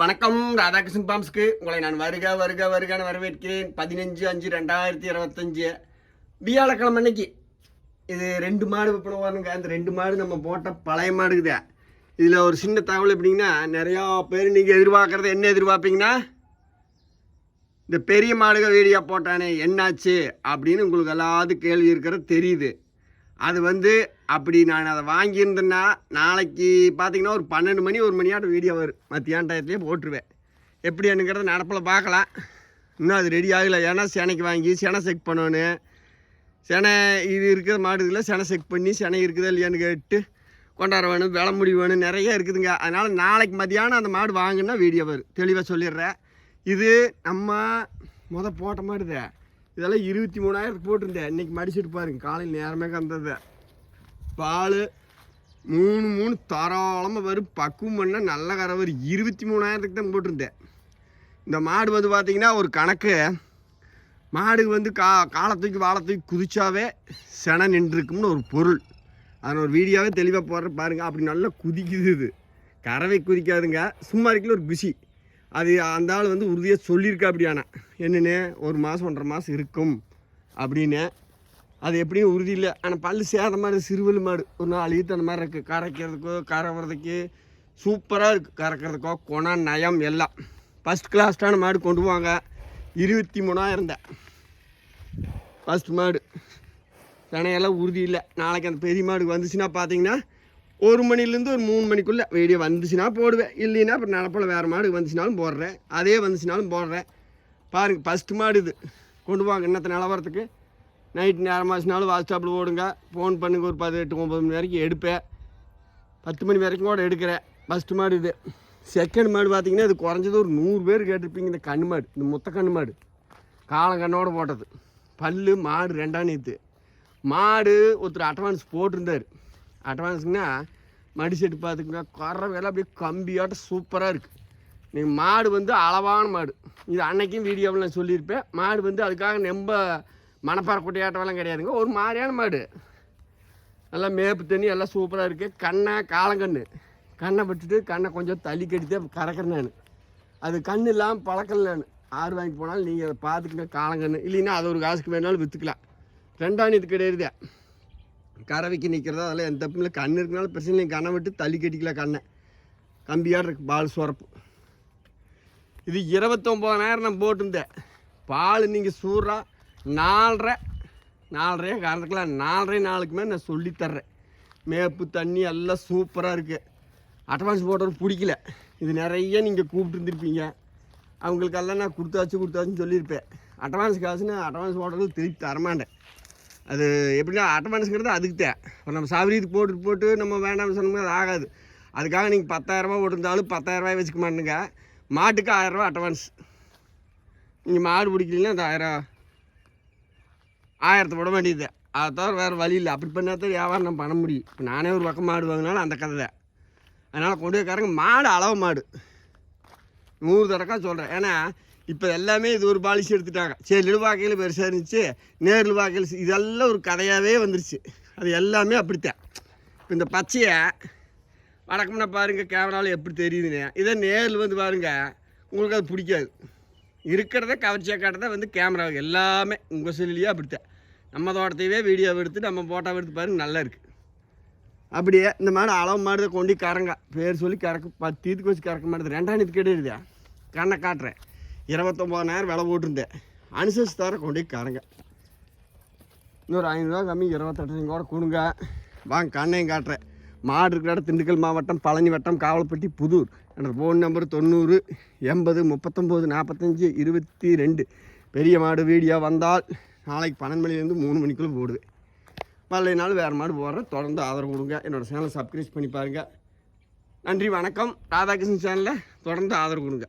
வணக்கம் ராதாகிருஷ்ணன் பாம்ஸ்க்கு. உங்களை நான் வருக வருக வருகான்னு வரவேற்கிறேன். பதினஞ்சு அஞ்சு ரெண்டாயிரத்தி இருபத்தஞ்சு. வியாழக்கிழமை அன்னைக்கு. இது ரெண்டு மாடு விற்பனை அந்த ரெண்டு மாடு நம்ம போட்ட பழைய மாடுக்குதே. இதில் ஒரு சின்ன தகவல் எப்படிங்கன்னா நிறையா பேர் நீங்கள் எதிர்பார்க்குறது என்ன எதிர்பார்ப்பீங்கன்னா இந்த பெரிய மாடுகள் வீடியோ போட்டானே என்னாச்சு அப்படின்னு உங்களுக்கு எல்லாத்துக்கும் கேள்வி இருக்கிறது தெரியுது. அது வந்து அப்படி நான் அதை வாங்கியிருந்தேன்னா நாளைக்கு பார்த்தீங்கன்னா ஒரு பன்னெண்டு மணி ஒரு மணியாட்ட வீடியோ வரும். மத்தியான டயத்துலேயே போட்டுருவேன். எப்படி என்னங்கிறத நடப்பில் பார்க்கலாம். இன்னும் அது ரெடி ஆகலை. ஏன்னா சேனைக்கு வாங்கி செனை செக் பண்ணணும். செனை இது இருக்கிற மாடுகளை செனை செக் பண்ணி செனை இருக்குதா இல்லையான்னு கேட்டு கொண்டாட வேணும் விள முடி வேணும் நிறைய இருக்குதுங்க. அதனால் நாளைக்கு மதியானம் அந்த மாடு வாங்கினா வீடியோ வரும். தெளிவாக சொல்லிடுறேன். இது நம்ம முத போட்ட மாடுதே. இதெல்லாம் இருபத்தி மூணாயிரத்துக்கு போட்டிருந்தேன். இன்றைக்கி மடிச்சிட்டு பாருங்க. காலையில் நேரமே கந்ததை. பால். மூணு மூணு தாராளமாக வரும். பக்குவம் பண்ணால் நல்ல கரை வரும் இருபத்தி மூணாயிரத்துக்கு தான் போட்டிருந்தேன். இந்த மாடு வந்து பார்த்தீங்கன்னா ஒரு கணக்கு. மாடு வந்து கா காலத்துக்கு வாழத்துக்கு குதிச்சாவே செனை நின்றுருக்கும்னு ஒரு பொருள். அதில் ஒரு வீடியோவே தெளிவாக போடுற பாருங்கள் அப்படி நல்லா குதிக்குது இது. கறவை குதிக்காதுங்க. சும்மா இருக்கல ஒரு குஷி அது அந்த ஆள் வந்து உறுதியாக சொல்லியிருக்கா அப்படியானா என்னென்னு ஒரு மாதம் ஒன்றரை மாதம் இருக்கும். அப்படின்னு அது எப்படியும் உறுதி இல்லை. ஆனால் பல்லு சேத மாதிரி சிறுவல் மாடு. ஒரு நாள் ஈத்து அந்த மாதிரி இருக்குது கரைக்கிறதுக்கோ கறவுறதுக்கு சூப்பராக இருக்குது கறக்கிறதுக்கோ குணம் நயம் எல்லாம். ஃபஸ்ட் கிளாஸ்டான மாடு கொண்டு போவாங்க. இருபத்தி மூணாயிரம் தான் ஃபஸ்ட் மாடு. தினையெல்லாம் உறுதி இல்லை. நாளைக்கு அந்த பெரிய மாடு வந்துச்சுன்னா பார்த்தீங்கன்னா ஒரு மணிலேருந்து ஒரு மூணு மணிக்குள்ளே வீடியோ வந்துச்சுன்னா போடுவேன். இல்லைன்னா அப்புறம் நடப்பில் வேறு மாடு வந்துச்சுனாலும் போடுறேன். அதே வந்துச்சுனாலும் போடுறேன். பாருங்கள் ஃபஸ்ட்டு மாடு இது. கொண்டு வாங்க இன்னத்த நிலவரத்துக்கு. நைட் நேரமாச்சுனாலும் வாட்ஸ்அப்பில் ஓடுங்க ஃபோன் பண்ணுங்க ஒரு பதினெட்டு ஒம்பது மணி வரைக்கும் எடுப்பேன். பத்து மணி வரைக்கும் கூட எடுக்கிறேன். ஃபஸ்ட்டு மாடு இது. செகண்ட் மாடு பார்த்தீங்கன்னா இது குறைஞ்சது ஒரு நூறு பேர் கேட்டிருப்பீங்க. இந்த கண்ணு மாடு இந்த முத்த கண்ணு மாடு. காலங்கண்ணோட போட்டது. பல் மாடு ரெண்டாம் நேற்று மாடு ஒருத்தர் அட்வான்ஸ் போட்டிருந்தார். அட்வான்ஸுங்கன்னா மடி செட்டு பார்த்துக்குங்க. குறை வேலை அப்படியே கம்பியாட்டம் சூப்பராக இருக்குது நீங்கள் மாடு வந்து அளவான மாடு. இது அன்னைக்கும் வீடியோவில் நான் சொல்லியிருப்பேன். மாடு வந்து அதுக்காக ரொம்ப மணப்பாறை குட்டையாட்டமெல்லாம் கிடையாதுங்க. ஒரு மாதிரியான மாடு. நல்லா மேப்பு தண்ணி எல்லாம் சூப்பராக இருக்குது கண்ணை காலங்கண்ணு. கண்ணை விட்டுட்டு கண்ணை கொஞ்சம் தள்ளி கட்டித்தே கறக்கிறேன் நான். அது கண் இல்லாமல் பழக்கல நான். ஆறு வாங்கி போனாலும் நீங்கள் அதை பார்த்துக்கங்க காலங்கண்ணு. இல்லைன்னா அது ஒரு காசுக்கு வேணாலும் விற்றுக்கலாம் ரெண்டாம் இது கிடையாது. கறவைக்கு நிற்கிறதா அதெல்லாம் எந்த தப்பும் இல்லை. கண் இருக்கனாலும் பிரச்சனை இல்லை. கண்ணை விட்டு தள்ளி கட்டிக்கலாம் கண்ணை. கம்பியாடு இருக்கு பால் சுரப்பு. இது இருபத்தொம்போதாயிரம் நான் போட்டிருந்தேன். பால் நீங்கள் சூறாக நாலரை நாலரையே கறந்துக்கலாம் நாலரை நாளுக்குமே நான் சொல்லித்தர்றேன். மேப்பு தண்ணி எல்லாம் சூப்பராக இருக்குது அட்வான்ஸ் போட்டவர் பிடிக்கல. இது நிறைய நீங்கள் கூப்பிட்டுருந்துருப்பீங்க. அவங்களுக்கெல்லாம் நான் கொடுத்தாச்சு கொடுத்தாச்சுன்னு சொல்லியிருப்பேன். அட்வான்ஸ் காசுன்னு அட்வான்ஸ் போடுறது திருப்பி தரமாட்டேன். அது எப்படின்னா அட்வான்ஸுங்கிறது அதுக்கு தான். இப்போ நம்ம சாவரியத்துக்கு போட்டு போட்டு நம்ம வேண்டாம்னு சொன்னோம்னா அது ஆகாது. அதுக்காக நீங்கள் பத்தாயிரரூபா போட்டிருந்தாலும் பத்தாயிரரூபாய் வச்சுக்க மாட்டேங்க மாட்டுக்கு ஆயிரரூபா அட்வான்ஸ் நீங்கள் மாடு பிடிக்கலன்னா அந்த ஆயிரம் ஆயிரத்தை விட வேண்டியது. அதை தவிர வேறு வழி இல்லை. அப்படி பண்ணால் தான் வியாபாரம் நம்ம பண்ண முடியும். இப்போ நானே ஒரு பக்கம் மாடு வாங்கினாலும் அந்த கதை தான். அதனால் கொண்டு வைக்காரங்க மாடு அளவு மாடு. நூறு தடக்கா சொல்கிறேன் ஏன்னா இப்போ எல்லாமே இது ஒரு பாலிசி எடுத்துட்டாங்க. சரி நிலுவாக்கையில் பெருசாக இருந்துச்சு. நேரில் வாக்கையில் இதெல்லாம் ஒரு கதையாகவே வந்துருச்சு. அது எல்லாமே அப்படித்தான். இப்போ இந்த பச்சையை வடக்கம்னா பாருங்கள் கேமராவில் எப்படி தெரியுதுன்னு. இதே நேரில் வந்து பாருங்கள் உங்களுக்கு அது பிடிக்காது. இருக்கிறத கவர்ச்சியாக காட்டுறத வந்து கேமரா எல்லாமே உங்கள் செல்லிலேயே அப்படித்தான். நம்ம தோட்டத்தையே வீடியோ எடுத்து நம்ம ஃபோட்டோ எடுத்து பாருங்க நல்லா இருக்குது அப்படியே இந்த மாடு அளவு மாடு கொண்டு கறங்க. பேர் சொல்லி கறக்கு பத்து இதுக்கு வச்சு கறக்க மாட்டேது. ரெண்டாம் இது கிடையாது கண்ணை காட்டுறேன். இருபத்தொம்போதாயிரம் விலை போட்டிருந்தேன். அனுசரிச்சு தர கொண்டு போய் கறங்க. இன்னொரு ஐநூறுரூவா கம்மி இருபத்தெட்டு கூட கொடுங்க. வாங்க கண்ணையும் காட்டுறேன். மாடு இருக்கிற இடம் திண்டுக்கல் மாவட்டம் பழனி வட்டம் காவலப்பட்டி புதூர். என்னோட ஃபோன் நம்பர் தொண்ணூறு எண்பது முப்பத்தொம்போது நாற்பத்தஞ்சு இருபத்தி ரெண்டு. பெரிய மாடு வீடியோ வந்தால் நாளைக்கு பன்னெண்டு மணிலேருந்து மூணு மணிக்குள்ளே போடுவேன் வரலைனாலும் வேறு மாடு போடுறேன். தொடர்ந்து ஆதரவு கொடுங்க. என்னோடய சேனலை சப்ஸ்கிரைப் பண்ணி பாருங்கள் நன்றி வணக்கம். ராதாகிருஷ்ணன் சேனலில் தொடர்ந்து ஆதரவு கொடுங்க.